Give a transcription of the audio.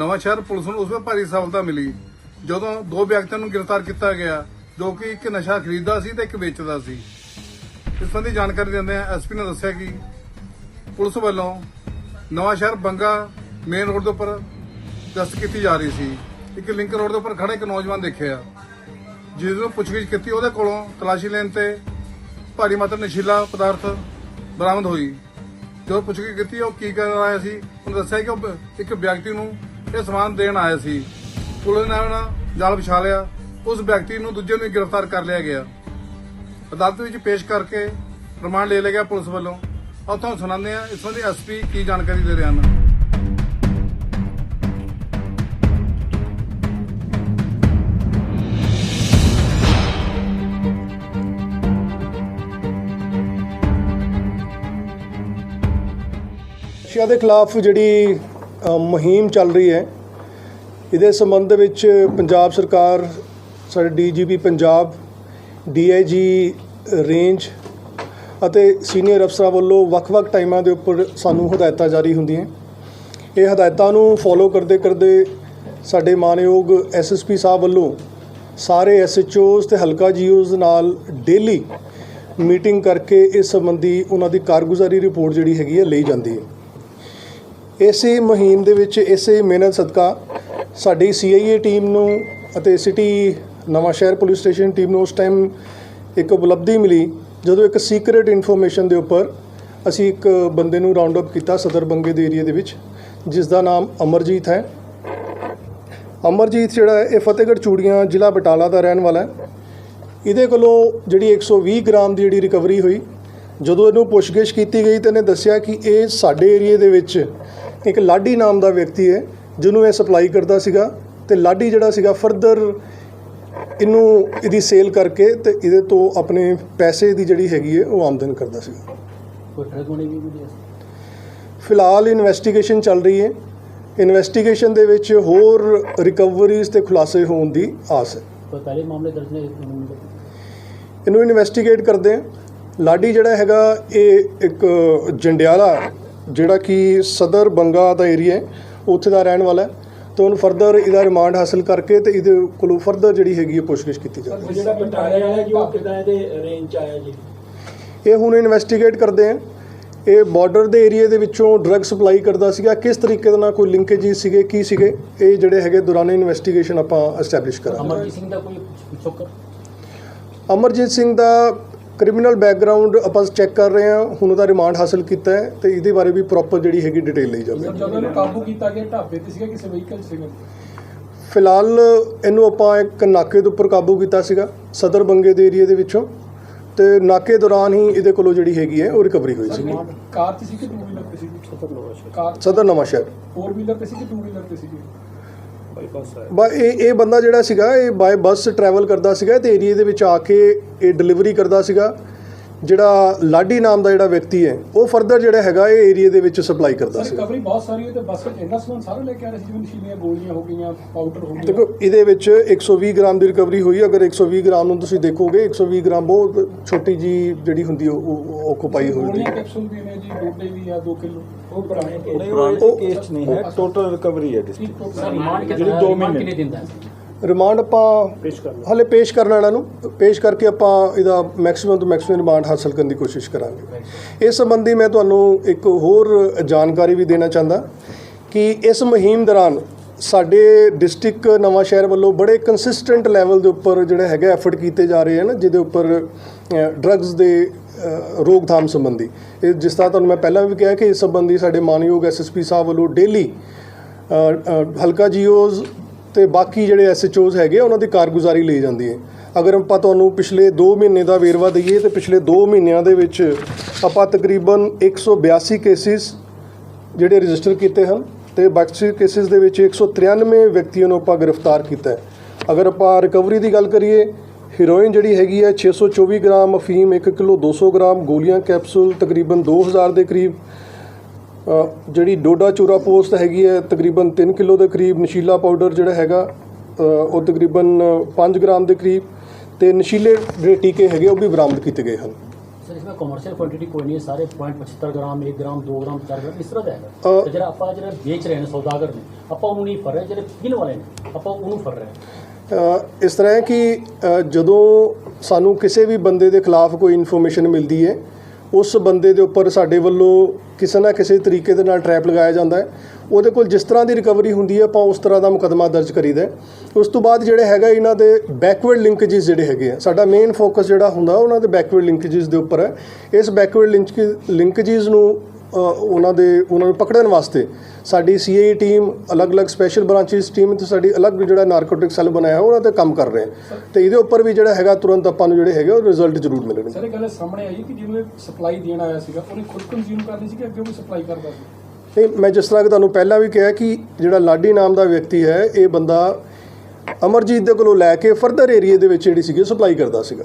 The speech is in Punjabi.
ਨਵਾਂ ਸ਼ਹਿਰ ਪੁਲਿਸ ਨੂੰ ਉਸ ਵਿੱਚ ਭਾਰੀ ਸਫਲਤਾ ਮਿਲੀ। ਜਦੋਂ ਦੋ ਵਿਅਕਤੀਆਂ ਨੂੰ ਗ੍ਰਿਫਤਾਰ ਕੀਤਾ ਗਿਆ, ਜੋ ਕਿ ਇੱਕ ਨਸ਼ਾ ਖਰੀਦਦਾ ਸੀ ਤੇ ਇੱਕ ਵੇਚਦਾ ਸੀ। ਇਸ ਸੰਬੰਧੀ ਜਾਣਕਾਰੀ ਦਿੰਦੇ ਆ ਐਸਪੀ ਨੇ ਦੱਸਿਆ ਕਿ ਪੁਲਿਸ ਵੱਲੋਂ ਨਵਾਂ ਸ਼ਹਿਰ ਬੰਗਾ ਮੇਨ ਰੋਡ ਦੇ ਉੱਪਰ ਗਸ਼ਤ ਕੀਤੀ ਜਾ ਰਹੀ ਸੀ। ਇੱਕ ਲਿੰਕ ਰੋਡ ਦੇ ਉੱਪਰ ਖੜਾ ਇੱਕ ਨੌਜਵਾਨ ਦੇਖਿਆ। ਜਿਸ ਨੂੰ ਪੁੱਛਗਿੱਛ ਕੀਤੀ, ਉਹਦੇ ਕੋਲੋਂ ਤਲਾਸ਼ੀ ਲੈਣ ਤੇ ਭਾਰੀ ਮਾਤਰਾ ਨਸ਼ੀਲਾ ਪਦਾਰਥ ਬਰਾਮਦ ਹੋਈ। ਜਦੋਂ ਪੁੱਛਗਿੱਛ ਕੀਤੀ, ਉਹ ਕੀ ਕਰ ਆਇਆ ਸੀ, ਉਹਨੇ ਦੱਸਿਆ ਕਿ ਉਹ ਇੱਕ ਵਿਅਕਤੀ ਨੂੰ ਇਹ ਸਮਾਨ ਦੇਣ ਆਇਆ ਸੀ। ਪੁਲਿਸ ਨੇ ਉਹਨਾਂ ਜਾਲ ਵਿਛਾ ਲਿਆ। ਉਸ ਵਿਅਕਤੀ ਨੂੰ ਦੂਜੇ ਨੂੰ ਗ੍ਰਿਫਤਾਰ ਕਰ ਲਿਆ ਗਿਆ। ਅਦਾਲਤ ਵਿੱਚ ਪੇਸ਼ ਕਰਕੇ ਰਿਮਾਂਡ ਲੈ ਲਿਆ ਗਿਆ ਪੁਲਿਸ ਵੱਲੋਂ। ਔਰ ਸੁਣਾਉਂਦੇ ਆ ਇਸ ਸੰਬੰਧੀ ਐਸਪੀ ਕੀ ਜਾਣਕਾਰੀ ਦੇ ਰਹੇ ਹਨ। ਨਸ਼ਿਆਂ ਦੇ ਖਿਲਾਫ ਜਿਹੜੀ ਮੁਹਿੰਮ ਚੱਲ ਰਹੀ ਹੈ। ਇਹਦੇ ਸੰਬੰਧ ਵਿੱਚ ਪੰਜਾਬ ਸਰਕਾਰ, ਸਾਡੇ ਡੀਜੀਪੀ ਪੰਜਾਬ, ਡੀਆਈਜੀ ਰੇਂਜ ਅਤੇ ਸੀਨੀਅਰ ਅਫਸਰਾਂ ਵੱਲੋਂ ਵੱਖ-ਵੱਖ ਟਾਈਮਾਂ ਦੇ ਉੱਪਰ ਸਾਨੂੰ ਹਦਾਇਤਾਂ ਜਾਰੀ ਹੁੰਦੀਆਂ ਇਹ ਹਦਾਇਤਾਂ ਨੂੰ ਫੋਲੋ ਕਰਦੇ ਕਰਦੇ ਸਾਡੇ ਮਾਨਯੋਗ ਐਸਐਸਪੀ ਸਾਹਿਬ ਵੱਲੋਂ ਸਾਰੇ ਐਸਐਚਓਜ਼ ਤੇ ਹਲਕਾ ਜੀਓਜ਼ ਨਾਲ ਡੇਲੀ ਮੀਟਿੰਗ ਕਰਕੇ ਇਸ ਸੰਬੰਧੀ ਉਹਨਾਂ ਦੀ ਕਾਰਗੁਜ਼ਾਰੀ ਰਿਪੋਰਟ ਜਿਹੜੀ ਹੈਗੀ ਹੈ, ਲਈ ਜਾਂਦੀ ਹੈ। ਇਸੇ ਮੁਹਿੰਮ ਦੇ ਵਿੱਚ ਇਸੇ ਮਿਹਨਤ ਸਦਕਾ ਸਾਡੀ ਸੀਆਈਏ ਟੀਮ ਨੂੰ ਅਤੇ ਸਿਟੀ ਨਵਾਂ ਸ਼ਹਿਰ ਪੁਲਿਸ ਸਟੇਸ਼ਨ ਟੀਮ ਨੂੰ ਉਸ ਟਾਈਮ ਇੱਕ ਉਪਲਬਧੀ ਮਿਲੀ, ਜਦੋਂ ਇੱਕ ਸੀਕ੍ਰੀਟ ਇਨਫੋਰਮੇਸ਼ਨ ਦੇ ਉੱਪਰ ਅਸੀਂ ਇੱਕ ਬੰਦੇ ਨੂੰ ਰਾਉਂਡ ਅਪ ਕੀਤਾ ਸਦਰ ਬੰਗੇ ਦੇ ਏਰੀਆ ਦੇ ਵਿੱਚ ਜਿਸ ਦਾ ਨਾਮ ਅਮਰਜੀਤ ਹੈ। ਅਮਰਜੀਤ ਜਿਹੜਾ ਇਹ ਫਤਿਹਗੜ੍ਹ ਚੂੜੀਆਂ ਜ਼ਿਲ੍ਹਾ ਬਟਾਲਾ ਦਾ ਰਹਿਣ ਵਾਲਾ ਹੈ। ਇਹਦੇ ਕੋਲੋਂ ਜਿਹੜੀ 120 ਗ੍ਰਾਮ ਦੀ ਜਿਹੜੀ ਰਿਕਵਰੀ ਹੋਈ, ਜਦੋਂ ਇਹਨੂੰ ਪੁੱਛਗਿੱਛ ਕੀਤੀ ਗਈ ਤਾਂ ਇਹਨੇ ਦੱਸਿਆ ਕਿ ਇਹ ਸਾਡੇ ਏਰੀਏ ਦੇ ਵਿੱਚ ਇੱਕ ਲਾਡੀ ਨਾਮ ਦਾ ਵਿਅਕਤੀ ਹੈ ਜਿਹਨੂੰ ਇਹ ਸਪਲਾਈ ਕਰਦਾ ਸੀਗਾ ਤੇ ਲਾਡੀ ਜਿਹੜਾ ਸੀਗਾ ਫਰਦਰ ਇਹਨੂੰ ਇਹਦੀ ਸੇਲ ਕਰਕੇ ਤੇ ਇਹਦੇ ਤੋਂ ਆਪਣੇ ਪੈਸੇ ਦੀ ਜਿਹੜੀ ਹੈਗੀ ਹੈ ਉਹ ਆਮਦਨ ਕਰਦਾ ਸੀਗਾ। ਫਿਲਹਾਲ ਇਨਵੈਸਟੀਗੇਸ਼ਨ ਚੱਲ ਰਹੀ ਹੈ। ਇਨਵੈਸਟੀਗੇਸ਼ਨ ਦੇ ਵਿੱਚ ਹੋਰ ਰਿਕਵਰੀਜ਼ ਤੇ ਖੁਲਾਸੇ ਹੋਣ ਦੀ ਆਸ ਹੈ। ਕੋਈ ਪਹਿਲੇ ਮਾਮਲੇ ਦਰਜ ਨੇ ਮਿਲੇ ਇਹਨੂੰ ਇਨਵੈਸਟੀਗੇਟ ਕਰਦੇ ਆ ਲਾਡੀ ਜਿਹੜਾ ਹੈਗਾ ਇਹ ਇੱਕ ਜੰਡਿਆਲਾ ਜਿਹੜਾ ਕਿ ਸਦਰ ਬੰਗਾ ਦਾ ਏਰੀਆ ਹੈ ਉੱਥੇ ਦਾ ਰਹਿਣ ਵਾਲਾ ਹੈ ਤੇ ਉਹਨੂੰ ਫਰਦਰ ਇਹਦਾ ਰਿਮਾਂਡ ਹਾਸਲ ਕਰਕੇ ਤੇ ਇਹਦੇ ਕੋਲੋਂ ਫਰਦਰ ਜਿਹੜੀ ਹੈਗੀ ਹੈ ਪੁੱਛਗਿੱਛ ਕੀਤੀ ਜਾਵੇ ਜਿਹੜਾ ਬਟਾਲੇ ਵਾਲਾ ਜੀ ਉਹ ਕਿਦਾਂ ਇਹਦੇ ਰੇਂਜ ਚ ਆਇਆ ਜੀ? ਇਹ ਹੁਣ ਇਨਵੈਸਟੀਗੇਟ ਕਰਦੇ ਆ। ਇਹ ਬਾਰਡਰ ਦੇ ਏਰੀਆ ਦੇ ਵਿੱਚੋਂ ਡਰੱਗ ਸਪਲਾਈ ਕਰਦਾ ਸੀਗਾ। ਕਿਸ ਤਰੀਕੇ ਦੇ ਨਾਲ ਕੋਈ ਲਿੰਕੇਜ ਸੀਗੇ ਕੀ ਸੀਗੇ? ਇਹ ਜਿਹੜੇ ਹੈਗੇ ਦੌਰਾਨ ਇਨਵੈਸਟੀਗੇਸ਼ਨ ਆਪਾਂ ਐਸਟੈਬਲਿਸ਼ ਕਰਾਂਗੇ। ਅਮਰਜੀਤ ਸਿੰਘ ਦਾ ਕੋਈ ਪਿਛੋਕਰ ਅਮਰਜੀਤ ਸਿੰਘ ਦਾ ਕ੍ਰਿਮੀਨਲ ਬੈਕਗ੍ਰਾਉਂਡ ਆਪਾਂ ਚੈੱਕ ਕਰ ਰਹੇ ਹਾਂ ਹੁਣ ਉਹਦਾ ਰਿਮਾਂਡ ਹਾਸਲ ਕੀਤਾ ਹੈ ਤੇ ਇਹਦੇ ਬਾਰੇ ਵੀ ਪ੍ਰੋਪਰ ਜਿਹੜੀ ਹੈਗੀ ਡਿਟੇਲ ਲਈ ਜਾਵੇ। ਜਦੋਂ ਇਹਨੂੰ ਕਾਬੂ ਕੀਤਾ ਗਿਆ ਢਾਬੇ ਤੇ ਸੀਗਾ ਕਿਸੇ ਵਹੀਕਲ ਸੀਗਾ? ਫਿਲਹਾਲ ਇਹਨੂੰ ਆਪਾਂ ਇੱਕ ਨਾਕੇ ਦੇ ਉੱਪਰ ਕਾਬੂ ਕੀਤਾ ਸੀਗਾ ਸਦਰ ਬੰਗੇ ਦੇ ਏਰੀਆ ਦੇ ਵਿੱਚੋਂ। ਤੇ ਨਾਕੇ ਦੌਰਾਨ ਹੀ ਇਹਦੇ ਕੋਲੋਂ ਜਿਹੜੀ ਹੈਗੀ ਹੈ ਉਹ ਰਿਕਵਰੀ ਹੋਈ ਸੀ ਕਾਰ ਤੇ ਸੀ ਕਿ ਟੂ ਵੀਲਰ ਤੇ ਸੀ ਕਾਰ ਸਦਰ ਨਵਾਂ ਸ਼ਹਿਰ ਫੋਰ ਵੀਲਰ ਤੇ ਸੀ ਕਿ ਟੂ ਵੀਲਰ ਤੇ ਸੀ ਬਾ, ਇਹ ਇਹ ਬੰਦਾ ਜਿਹੜਾ ਸੀਗਾ, ਇਹ ਬਾਏ ਬੱਸ ਟਰੈਵਲ ਕਰਦਾ ਸੀਗਾ ਤੇ ਏਰੀਆ ਦੇ ਵਿੱਚ ਆ ਕੇ ਇਹ ਡਿਲੀਵਰੀ ਕਰਦਾ ਸੀਗਾ। ਜਿਹੜਾ ਲਾਡੀ ਨਾਮ ਦਾ ਜਿਹੜਾ ਵਿਅਕਤੀ ਹੈ ਉਹ ਫਰਦਰ ਜਿਹੜਾ ਹੈਗਾ ਇਹ ਏਰੀਆ ਦੇ ਵਿੱਚ ਸਪਲਾਈ ਕਰਦਾ ਸੀਗਾ ਰਿਕਵਰੀ ਬਹੁਤ ਸਾਰੀ ਹੋਈ ਤੇ ਬੱਸ ਵਿੱਚ ਇੰਨਾ ਸਮਾਨ ਸਾਰਾ ਲੈ ਕੇ ਆ ਰਹੇ ਸੀ ਜਿਵੇਂ ਨਸ਼ੀਲੀਆਂ ਗੋਲੀਆਂ ਹੋ ਗਈਆਂ ਪਾਊਡਰ ਹੋ ਗਿਆ ਦੇਖੋ ਇਹਦੇ ਵਿੱਚ 120 ਗ੍ਰਾਮ ਦੀ ਰਿਕਵਰੀ ਹੋਈ। ਅਗਰ 120 ਗ੍ਰਾਮ ਨੂੰ ਤੁਸੀਂ ਦੇਖੋਗੇ 120 ਗ੍ਰਾਮ ਬਹੁਤ ਛੋਟੀ ਜੀ ਜਿਹੜੀ ਹੁੰਦੀ ਉਹ ਆਕੂਪਾਈ ਹੋਈ ਗੋਲੀਆਂ ਕੈਪਸੂਲ ਵੀ ਨੇ ਜੀ ਡੋਡੇ ਵੀ ਆ 2 ਕਿਲੋ ਉਹ ਪੁਰਾਣੇ ਉਹ- ਕੇਸ ਨਹੀਂ ਹੈ ਟੋਟਲ ਰਿਕਵਰੀ ਹੈ ਡਿਸਟ੍ਰਿਕਟ ਜਿਹੜੀ ਕਿੰਨਾ ਦੋ ਰਿਮਾਂਡ ਮਹੀਨੇ। ਕਿੰਨੇ ਦਿਨ ਦਾ ਹੈ? ਰਿਮਾਂਡ ਆਪਾਂ ਪੇਸ਼ ਕਰ ਹਲੇ ਪੇਸ਼ ਕਰਨ ਵਾਲਾ ਨੂੰ। ਪੇਸ਼ ਕਰਕੇ ਆਪਾਂ ਇਹਦਾ ਮੈਕਸਿਮਮ ਤੋਂ ਮੈਕਸਿਮਮ ਰਿਮਾਂਡ ਹਾਸਲ ਕਰਨ ਦੀ ਕੋਸ਼ਿਸ਼ ਕਰਾਂਗੇ। ਇਸ ਸੰਬੰਧੀ ਮੈਂ ਤੁਹਾਨੂੰ ਇੱਕ ਹੋਰ ਜਾਣਕਾਰੀ ਵੀ ਦੇਣਾ ਚਾਹੁੰਦਾ ਕਿ ਇਸ ਮੁਹਿੰਮ ਦੌਰਾਨ ਸਾਡੇ ਡਿਸਟ੍ਰਿਕਟ ਨਵਾਂ ਸ਼ਹਿਰ ਵੱਲੋਂ ਬੜੇ ਕੰਸਿਸਟੈਂਟ ਲੈਵਲ ਦੇ ਉੱਪਰ ਜਿਹੜੇ ਹੈਗੇ ਐਫਰਟ ਕੀਤੇ ਜਾ ਰਹੇ ਹਨ ਜਿਹਦੇ ਉੱਪਰ ਡਰੱਗਸ ਦੇ ਰੋਕਥਾਮ ਸੰਬੰਧੀ। ਇਹ ਜਿਸ ਤਰ੍ਹਾਂ ਤੁਹਾਨੂੰ ਮੈਂ ਪਹਿਲਾਂ ਵੀ ਕਿਹਾ ਕਿ ਇਸ ਸੰਬੰਧੀ ਸਾਡੇ ਮਾਨਯੋਗ ਐਸਐਸਪੀ ਸਾਹਿਬ ਵੱਲੋਂ ਡੇਲੀ ਹਲਕਾ ਜੀਓਜ਼ ਤੇ ਬਾਕੀ ਜਿਹੜੇ ਐਸਐਚਓਜ਼ ਹੈਗੇ ਆ, ਉਹਨਾਂ ਦੀ ਕਾਰਗੁਜ਼ਾਰੀ ਲਈ ਜਾਂਦੀ ਹੈ। ਅਗਰ ਆਪਾਂ ਤੁਹਾਨੂੰ ਪਿਛਲੇ 2 ਮਹੀਨੇ ਦਾ ਵੇਰਵਾ ਦਈਏ ਤੇ ਪਿਛਲੇ 2 ਮਹੀਨਿਆਂ ਦੇ ਵਿੱਚ ਆਪਾਂ ਤਕਰੀਬਨ 182 ਕੇਸਿਸ ਜਿਹੜੇ ਰਜਿਸਟਰ ਕੀਤੇ ਹਨ ਤੇ ਬਾਕੀ ਕੇਸਿਸ ਦੇ ਵਿੱਚ 193 ਵਿਅਕਤੀਆਂ ਨੂੰ ਆਪਾਂ ਗ੍ਰਿਫਤਾਰ ਕੀਤਾ ਹੈ। ਅਗਰ ਆਪਾਂ ਰਿਕਵਰੀ ਦੀ ਗੱਲ ਕਰੀਏ ਹੀਰੋਇਨ ਜਿਹੜੀ ਹੈਗੀ ਹੈ 624 ਗ੍ਰਾਮ ਅਫੀਮ 1 ਕਿਲੋ 200 ਗ੍ਰਾਮ ਗੋਲੀਆਂ ਕੈਪਸੂਲ ਤਕਰੀਬਨ 2000 ਦੇ ਕਰੀਬ। ਜਿਹੜੀ ਡੋਡਾ ਚੂਰਾ ਪੋਸਟ ਹੈਗੀ ਹੈ ਤਕਰੀਬਨ 3 ਕਿਲੋ ਦੇ ਕਰੀਬ ਨਸ਼ੀਲਾ ਪਾਊਡਰ ਜਿਹੜਾ ਹੈਗਾ ਉਹ ਤਕਰੀਬਨ 5 ਗ੍ਰਾਮ ਦੇ ਕਰੀਬ ਤੇ ਨਸ਼ੀਲੇ ਜਿਹੜੇ ਟੀਕੇ ਹੈਗੇ ਉਹ ਵੀ ਬਰਾਮਦ ਕੀਤੇ ਗਏ ਹਨ। ਸਰ ਇਸ ਕਿ ਕਮਰਸ਼ੀਅਲ ਕੁਆਂਟੀਟੀ ਕੋਈ ਨਹੀਂ ਹੈ ਸਾਰੇ 0.75 ਗ੍ਰਾਮ 1 ਗ੍ਰਾਮ 2 ਗ੍ਰਾਮ 4 ਗ੍ਰਾਮ ਇਸ ਤਰ੍ਹਾਂ ਦਾ ਹੈਗਾ। ਅ- ਤੇ ਜਿਹੜਾ ਆਪਾਂ ਜਿਹੜੇ ਵੇਚ ਰਹੇ ਨੇ ਸੌਦਾਗਰ ਨੇ ਆਪਾਂ ਉਹਨੂੰ ਨਹੀਂ ਫੜ ਰਹੇ ਜਿਹੜੇ ਪੀਣ ਵਾਲੇ ਨੇ ਆਪਾਂ ਉਹਨੂੰ ਫੜ ਰਹੇ ਹਾਂ। ਅ, ਇਸ ਤਰ੍ਹਾਂ ਹੈ ਕਿ ਜਦੋਂ ਸਾਨੂੰ ਕਿਸੇ ਵੀ ਬੰਦੇ ਦੇ ਖਿਲਾਫ ਕੋਈ ਇਨਫੋਰਮੇਸ਼ਨ ਮਿਲਦੀ ਹੈ ਉਸ ਬੰਦੇ ਦੇ ਉੱਪਰ ਸਾਡੇ ਵੱਲੋਂ ਕਿਸੇ ਨਾ ਕਿਸੇ ਤਰੀਕੇ ਦੇ ਨਾਲ ਟਰੈਪ ਲਗਾਇਆ ਜਾਂਦਾ ਹੈ। ਉਹਦੇ ਕੋਲ ਜਿਸ ਤਰ੍ਹਾਂ ਦੀ ਰਿਕਵਰੀ ਹੁੰਦੀ ਹੈ, ਆਪਾਂ ਉਸ ਤਰ੍ਹਾਂ ਦਾ ਮੁਕਦਮਾ ਦਰਜ ਕਰੀਦਾ ਉਸ ਤੋਂ ਬਾਅਦ ਜਿਹੜੇ ਹੈਗਾ ਇਹਨਾਂ ਦੇ ਬੈਕਵਰਡ ਲਿੰਕੇजेस ਜਿਹੜੇ ਹੈਗੇ ਆ, ਸਾਡਾ ਮੇਨ ਫੋਕਸ ਜਿਹੜਾ ਹੁੰਦਾ, ਉਹਨਾਂ ਦੇ ਬੈਕਵਰਡ ਲਿੰਕੇजेस ਦੇ ਉੱਪਰ ਹੈ। ਇਸ ਬੈਕਵਰਡ ਲਿੰਕੇजेस ਨੂੰ ਉਹਨਾਂ ਦੇ ਉਹਨਾਂ ਨੂੰ ਪਕੜਨ ਵਾਸਤੇ। ਸਾਡੀ ਸੀਆਈ ਟੀਮ ਅਲੱਗ-ਅਲੱਗ ਸਪੈਸ਼ਲ ਬ੍ਰਾਂਚਸ ਟੀਮ ਤੇ ਸਾਡੀ ਅਲੱਗ ਜਿਹੜਾ ਨਾਰਕੋਟਿਕ ਸੈੱਲ ਬਣਾਇਆ ਉਹਨਾਂ ਤੇ ਕੰਮ ਕਰ ਰਹੇ ਤੇ ਇਹਦੇ ਉੱਪਰ ਵੀ ਜਿਹੜਾ ਹੈਗਾ ਤੁਰੰਤ ਆਪਾਂ ਨੂੰ ਜਿਹੜੇ ਹੈਗੇ ਉਹ ਰਿਜ਼ਲਟ ਜ਼ਰੂਰ ਮਿਲਣਗੇ। ਸਰ ਇਹ ਗੱਲ ਸਾਹਮਣੇ ਆਈ ਕਿ ਜਿਵੇਂ ਸਪਲਾਈ ਦੇਣ ਆਇਆ ਸੀਗਾ ਉਹਨੇ ਖੁਦ ਕੰਜ਼ਿਊਮ ਕਰਨੀ ਸੀ ਕਿ ਅੱਗੇ ਵੀ ਸਪਲਾਈ ਕਰਦਾ ਸੀ? ਨਹੀਂ ਮੈਂ ਜਿਸ ਤਰ੍ਹਾਂ ਕਿ ਤੁਹਾਨੂੰ ਪਹਿਲਾਂ ਵੀ ਕਿਹਾ ਕਿ ਜਿਹੜਾ ਲਾਡੀ ਨਾਮ ਦਾ ਵਿਅਕਤੀ ਹੈ ਇਹ ਬੰਦਾ ਅਮਰਜੀਤ ਦੇ ਕੋਲੋਂ ਲੈ ਕੇ ਫਰਦਰ ਏਰੀਆ ਦੇ ਵਿੱਚ ਜਿਹੜੀ ਸੀਗੀ ਸਪਲਾਈ ਕਰਦਾ ਸੀਗਾ।